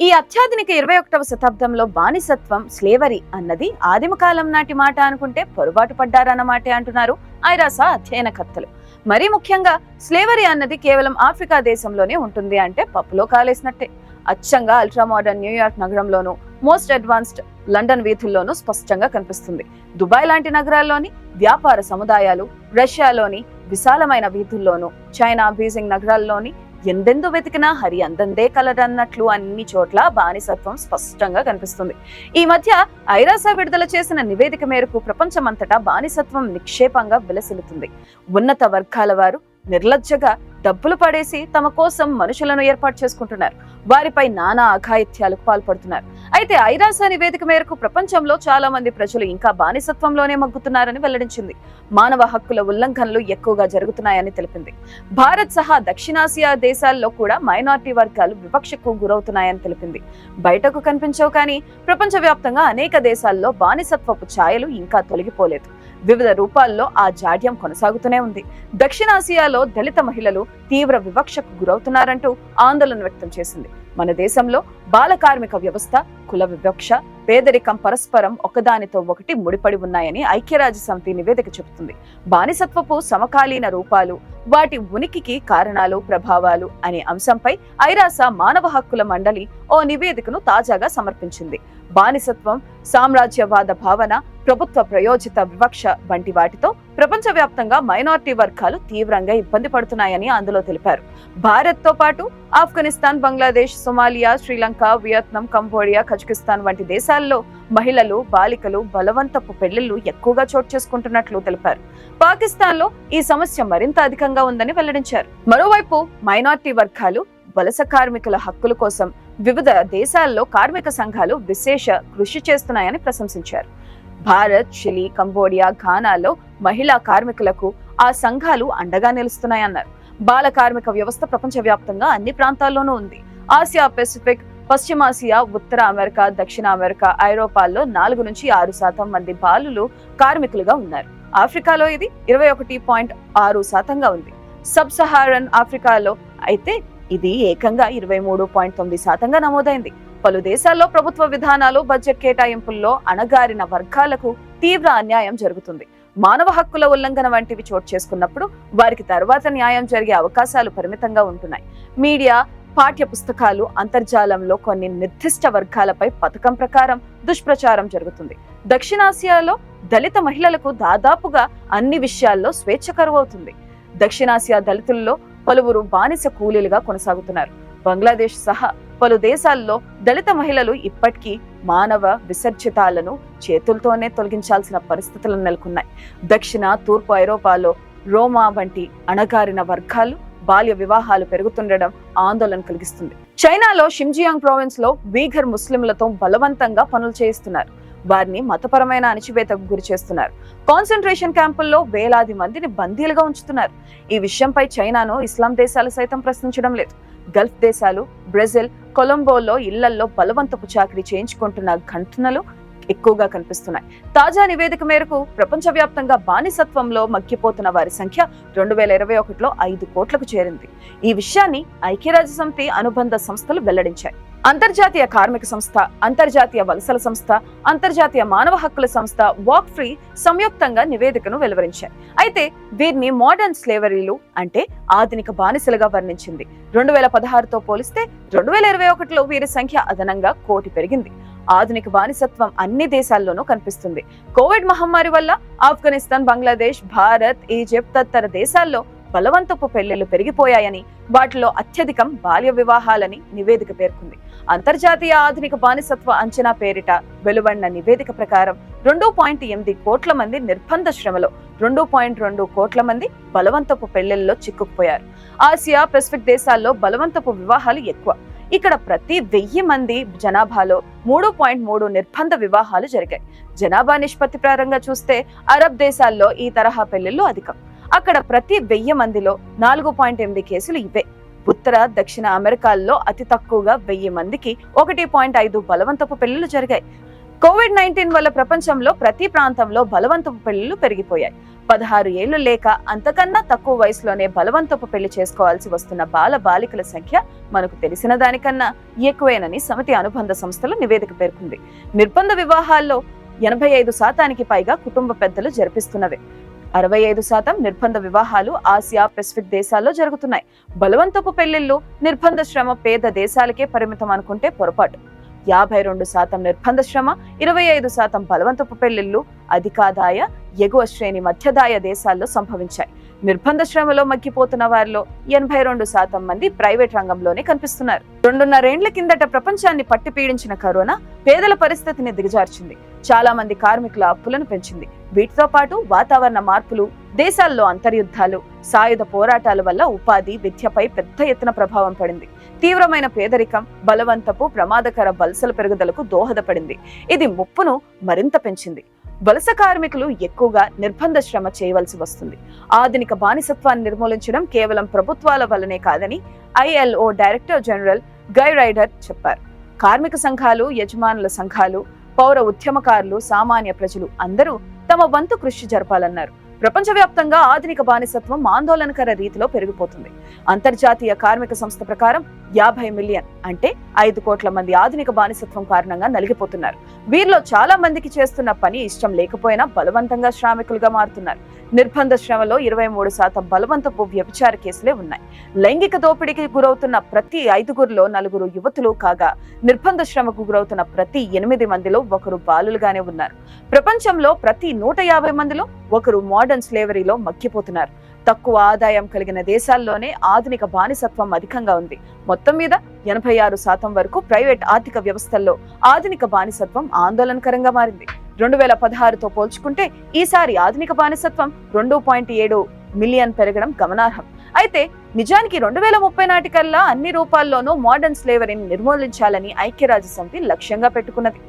ఈ అత్యాధునిక ఇరవై ఒకటవ శతాబ్దంలో బానిసత్వం స్లేవరీ అన్నది ఆదిమ కాలం నాటి మాట అనుకుంటే పొరపాటు పడ్డారన్నమాటే అంటున్నారు ఐరాస అధ్యయనకర్తలు. మరీ ముఖ్యంగా స్లేవరీ అన్నది కేవలం ఆఫ్రికా దేశంలోనే ఉంటుంది అంటే పప్పులో కాలేసినట్టే. అచ్చంగా అల్ట్రా మోడర్న్ న్యూయార్క్ నగరంలోనూ మోస్ట్ అడ్వాన్స్డ్ లండన్ వీధుల్లోనూ స్పష్టంగా కనిపిస్తుంది. దుబాయ్ లాంటి నగరాల్లోని వ్యాపార సముదాయాలు రష్యాలోని విశాలమైన వీధుల్లోనూ చైనా బీజింగ్ నగరాల్లోని ఎందెందు వెతికినా హరి అందందే కలరన్నట్లు అన్ని చోట్ల బానిసత్వం స్పష్టంగా కనిపిస్తుంది. ఈ మధ్య ఐరాస విడుదల చేసిన నివేదిక మేరకు ప్రపంచమంతటా బానిసత్వం నిక్షేపంగా విలసిల్లుతుంది. ఉన్నత వర్గాల వారు నిర్లజ్జగా డబ్బులు పడేసి తమ కోసం మనుషులను ఏర్పాటు చేసుకుంటున్నారు. వారిపై నానా అఘాయిత్యాలకు పాల్పడుతున్నారు. అయితే ఐరాస నివేదిక మేరకు ప్రపంచంలో చాలా మంది ప్రజలు ఇంకా బానిసత్వంలోనే మగ్గుతున్నారని వెల్లడించింది. మానవ హక్కుల ఉల్లంఘనలు ఎక్కువగా జరుగుతున్నాయని తెలిపింది. భారత్ సహా దక్షిణాసియా దేశాల్లో కూడా మైనార్టీ వర్గాలు వివక్షకు గురవుతున్నాయని తెలిపింది. బయటకు కనిపించవు కానీ ప్రపంచవ్యాప్తంగా అనేక దేశాల్లో బానిసత్వపు ఛాయలు ఇంకా తొలగిపోలేదు. వివిధ రూపాల్లో ఆ జాడ్యం కొనసాగుతూనే ఉంది. దక్షిణాసియాలో దళిత మహిళలు తీవ్ర వివక్షకు గురవుతున్నారంటూ ఆందోళన వ్యక్తం చేసింది. మన దేశంలో బాల కార్మిక వ్యవస్థ కుల వివక్ష పేదరికం పరస్పరం ఒకదానితో ఒకటి ముడిపడి ఉన్నాయని ఐక్యరాజ్య సమితి నివేదిక చెబుతుంది. బానిసత్వపు సమకాలీన రూపాలు వాటి ఉనికికి కారణాలు ప్రభావాలు అనే అంశంపై ఐరాస మానవ హక్కుల మండలి ఓ నివేదికను తాజాగా సమర్పించింది. బానిసత్వం సామ్రాజ్యవాద భావన ప్రభుత్వ ప్రయోజిత వివక్ష వంటి వాటితో ప్రపంచవ్యాప్తంగా మైనార్టీ వర్గాలు తీవ్రంగా ఇబ్బంది పడుతున్నాయని అందులో తెలిపారు. భారత్తో పాటు Afghanistan Bangladesh Somalia Sri Lanka Vietnam Cambodia Kazakhstan వంటి దేశాల్లో మహిళలు బాలికలు బలవంతపు పెళ్ళిళ్ళు ఎక్కువగా చోటు చేసుకుంటున్నట్లు తెలిపారు. పాకిస్తాన్లో ఈ సమస్య మరింత అధికంగా ఉందని వెల్లడించారు. మరోవైపు మైనార్టీ వర్గాలు వలస కార్మికుల హక్కుల కోసం వివిధ దేశాల్లో కార్మిక సంఘాలు విశేష కృషి చేస్తున్నాయని ప్రశంసించారు. భారత్ చిలీ కంబోడియా ఘానాలో మహిళా కార్మికులకు ఆ సంఘాలు అండగా నిలుస్తున్నాయన్నారు. బాల కార్మిక వ్యవస్థ ప్రపంచవ్యాప్తంగా అన్ని ప్రాంతాల్లోనూ ఉంది. ఆసియా పెసిఫిక్ పశ్చిమాసియా ఉత్తర అమెరికా దక్షిణ అమెరికా ఐరోపాల్లో నాలుగు నుంచి ఆరు శాతం మంది బాలులు కార్మికులుగా ఉన్నారు. ఆఫ్రికాలో ఇది ఇరవై ఒకటి పాయింట్ ఆరు శాతంగా ఉంది. సబ్ సహారన్ ఆఫ్రికాలో అయితే ఇది ఏకంగా ఇరవై మూడు పాయింట్ తొమ్మిది శాతంగా నమోదైంది. పలు దేశాల్లో ప్రభుత్వ విధానాలు బడ్జెట్ కేటాయింపుల్లో అణగారిన వర్గాలకు తీవ్ర అన్యాయం జరుగుతుంది. మానవ హక్కుల ఉల్లంఘన వంటివి చోటు చేసుకున్నప్పుడు వారికి తర్వాత న్యాయం జరిగే అవకాశాలు పరిమితంగా ఉంటున్నాయి. మీడియా పాఠ్య పుస్తకాలు అంతర్జాలంలో కొన్ని నిర్దిష్ట వర్గాలపై పథకం ప్రకారం దుష్ప్రచారం జరుగుతుంది. దక్షిణాసియాలో దళిత మహిళలకు దాదాపుగా అన్ని విషయాల్లో స్వేచ్ఛ కరువవుతుంది. దక్షిణాసియా దళితుల్లో పలువురు బానిస కూలీలుగా కొనసాగుతున్నారు. బంగ్లాదేశ్ సహా పలు దేశాల్లో దళిత మహిళలు ఇప్పటికీ మానవ విసర్జితాలను చేతులతోనే తొలగించాల్సిన పరిస్థితులు నెలకొన్నాయి. దక్షిణ తూర్పు ఐరోపాలో రోమా వంటి అణగారిన వర్గాలు బాల్య వివాహాలు పెరుగుతుండడం ఆందోళన కలిగిస్తుంది. చైనాలో షింజియాంగ్ ప్రావిన్స్లో వీఘర్ ముస్లింలతో బలవంతంగా పనులు చేయిస్తున్నారు. వారిని మతపరమైన అణిచివేతకు గురి చేస్తున్నారు. కాన్సన్ట్రేషన్ క్యాంపుల్లో వేలాది మందిని బందీలుగా ఉంచుతున్నారు. ఈ విషయంపై చైనాను ఇస్లాం దేశాలు సైతం ప్రశ్నించడం లేదు. గల్ఫ్ దేశాలు బ్రెజిల్ కొలంబోలో ఇళ్ళల్లో బలవంతపు చాకరీ చేయించుకుంటున్న ఘటనలు ఎక్కువగా కనిపిస్తున్నాయి. తాజా నివేదిక మేరకు ప్రపంచవ్యాప్తంగా బానిసత్వంలో మగ్గిపోతున్న వారి సంఖ్య రెండు వేల ఇరవై ఒకటిలో ఐదు కోట్లకు చేరింది. ఈ విషయాన్ని ఐక్యరాజ్య సమితి అనుబంధ సంస్థలు వెల్లడించాయి. అంతర్జాతీయ కార్మిక సంస్థ అంతర్జాతీయ వలసల సంస్థ అంతర్జాతీయ మానవ హక్కుల సంస్థ వాక్ ఫ్రీ సంయుక్తంగా నివేదికను వెలువరించాయి. అయితే వీరిని మోడర్న్ స్లేవరీలు అంటే ఆధునిక బానిసలుగా వర్ణించింది. రెండు వేల పదహారుతో పోలిస్తే రెండు వేల ఇరవై ఒకటిలో వీరి సంఖ్య అదనంగా కోటి పెరిగింది. ఆధునిక బానిసత్వం అన్ని దేశాల్లోనూ కనిపిస్తుంది. కోవిడ్ మహమ్మారి వల్ల ఆఫ్ఘనిస్తాన్ బంగ్లాదేశ్ భారత్ ఈజిప్ట్ తదితర దేశాల్లో బలవంతపు పెళ్ళిళ్ళు పెరిగిపోయాయని వాటిలో అత్యధికం బాల్య వివాహాలని నివేదిక పేర్కొంది. అంతర్జాతీయ ఆధునిక బానిసత్వ అంచనా పేరిట వెలువడిన నివేదిక ప్రకారం రెండు పాయింట్ ఎనిమిది కోట్ల మంది నిర్బంధ శ్రమలో రెండు పాయింట్ రెండు కోట్ల మంది బలవంతపు పెళ్ళిళ్ళలో చిక్కుకుపోయారు. ఆసియా పెసిఫిక్ దేశాల్లో బలవంతపు వివాహాలు ఎక్కువ. ఇక్కడ ప్రతి వెయ్యి మంది జనాభాలో మూడు పాయింట్ మూడు నిర్బంధ వివాహాలు జరిగాయి. జనాభా నిష్పత్తి పరంగా చూస్తే అరబ్ దేశాల్లో ఈ తరహా పెళ్ళిళ్ళు అధికం. అక్కడ ప్రతి వెయ్యి మందిలో నాలుగు పాయింట్ ఎనిమిది కేసులు ఇవే. ఉత్తర దక్షిణ అమెరికాల్లో అతి తక్కువగా వెయ్యి మందికి ఒకటి పాయింట్ ఐదు బలవంతపు పెళ్ళిలు జరిగాయి. కోవిడ్ నైన్టీన్ వల్ల ప్రపంచంలో ప్రతి ప్రాంతంలో బలవంతపు పెళ్ళిలు పెరిగిపోయాయి. పదహారు ఏళ్ళు లేక అంతకన్నా తక్కువ వయసులోనే బలవంతపు పెళ్ళి చేసుకోవాల్సి వస్తున్న బాల బాలికల సంఖ్య మనకు తెలిసిన దానికన్నా ఎక్కువేనని సమితి అనుబంధ సంస్థలు నివేదిక పేర్కొంది. నిర్బంధ వివాహాల్లో ఎనభై ఐదు శాతానికి పైగా కుటుంబ పెద్దలు జరిపిస్తున్నవే. అరవై ఐదు శాతం నిర్బంధ వివాహాలు ఆసియా పెసిఫిక్ దేశాల్లో జరుగుతున్నాయి. బలవంతపు పెళ్ళిళ్ళు నిర్బంధ శ్రమ పేద దేశాలకే పరిమితం అనుకుంటే పొరపాటు. యాభై రెండు శాతం నిర్బంధ శ్రమ ఇరవై ఐదు శాతం బలవంతపు పెళ్ళిళ్ళు అధికాదాయ ఎగువ శ్రేణి మధ్యదాయ దేశాల్లో సంభవించాయి. నిర్బంధ శ్రమలో మగ్గిపోతున్న వారిలో ఎనభై రెండు శాతం మంది ప్రైవేట్ రంగంలోనే కనిపిస్తున్నారు. రెండున్నరేండ్ల కిందట ప్రపంచాన్ని పట్టి పీడించిన కరోనా పేదల పరిస్థితిని దిగజార్చింది. చాలా మంది కార్మికుల అప్పులను పెంచింది. వీటితో పాటు వాతావరణ మార్పులు దేశాల్లో అంతర్యుద్ధాలు సాయుధ పోరాటాల వల్ల ఉపాధి విద్యపై పెద్ద ఎత్తున ప్రభావం పడింది. తీవ్రమైన పేదరికం బలవంతపు ప్రమాదకర వలసల పెరుగుదలకు దోహదపడింది. ఇది ముప్పును మరింత పెంచింది. వలస కార్మికులు ఎక్కువగా నిర్బంధ శ్రమ చేయవలసి వస్తుంది. ఆధునిక బానిసత్వాన్ని నిర్మూలించడం కేవలం ప్రభుత్వాల వల్లనే కాదని ILO director general Guy Ryder చెప్పారు. కార్మిక సంఘాలు యజమానుల సంఘాలు పౌర ఉద్యమకారులు సామాన్య ప్రజలు అందరూ తమ వంతు కృషి జరపాలన్నారు. ప్రపంచవ్యాప్తంగా ఆధునిక బానిసత్వం ఆందోళనకర రీతిలో పెరిగిపోతుంది. అంతర్జాతీయ కార్మిక సంస్థ ప్రకారం యాభై మిలియన్ అంటే ఐదు కోట్ల మంది ఆధునిక బానిసత్వం కారణంగా నలిగిపోతున్నారు. వీరిలో చాలా మందికి చేస్తున్న పని ఇష్టం లేకపోయినా బలవంతంగా శ్రామికులుగా మారుతున్నారు. నిర్బంధ శ్రమలో ఇరవై మూడు శాతం బలవంతపు వ్యభిచార కేసులే ఉన్నాయి. లైంగిక దోపిడీకి గురవుతున్న ప్రతి ఐదుగురిలో నలుగురు యువతులు కాగా నిర్బంధ శ్రమకు గురవుతున్న ప్రతి ఎనిమిది మందిలో ఒకరు బాలులుగానే ఉన్నారు. ప్రపంచంలో ప్రతి నూట యాభై మందిలో ఒకరు మోడర్న్ స్లేవరీలో మక్కిపోతున్నారు తక్కువ ఆదాయం కలిగిన దేశాల్లోనే ఆధునిక బానిసత్వం అధికంగా ఉంది. మొత్తం మీద ఎనభై ఆరు శాతం వరకు ప్రైవేట్ ఆర్థిక వ్యవస్థల్లో ఆధునిక బానిసత్వం ఆందోళనకరంగా మారింది. రెండు వేల పదహారుతో పోల్చుకుంటే ఈసారి ఆధునిక బానిసత్వం రెండు పాయింట్ ఏడు మిలియన్ పెరగడం గమనార్హం. అయితే నిజానికి రెండు వేల ముప్పై నాటికల్లా అన్ని రూపాల్లోనూ మోడర్న్ స్లేవరీని నిర్మూలించాలని ఐక్యరాజ్య సమితి లక్ష్యంగా పెట్టుకున్నది.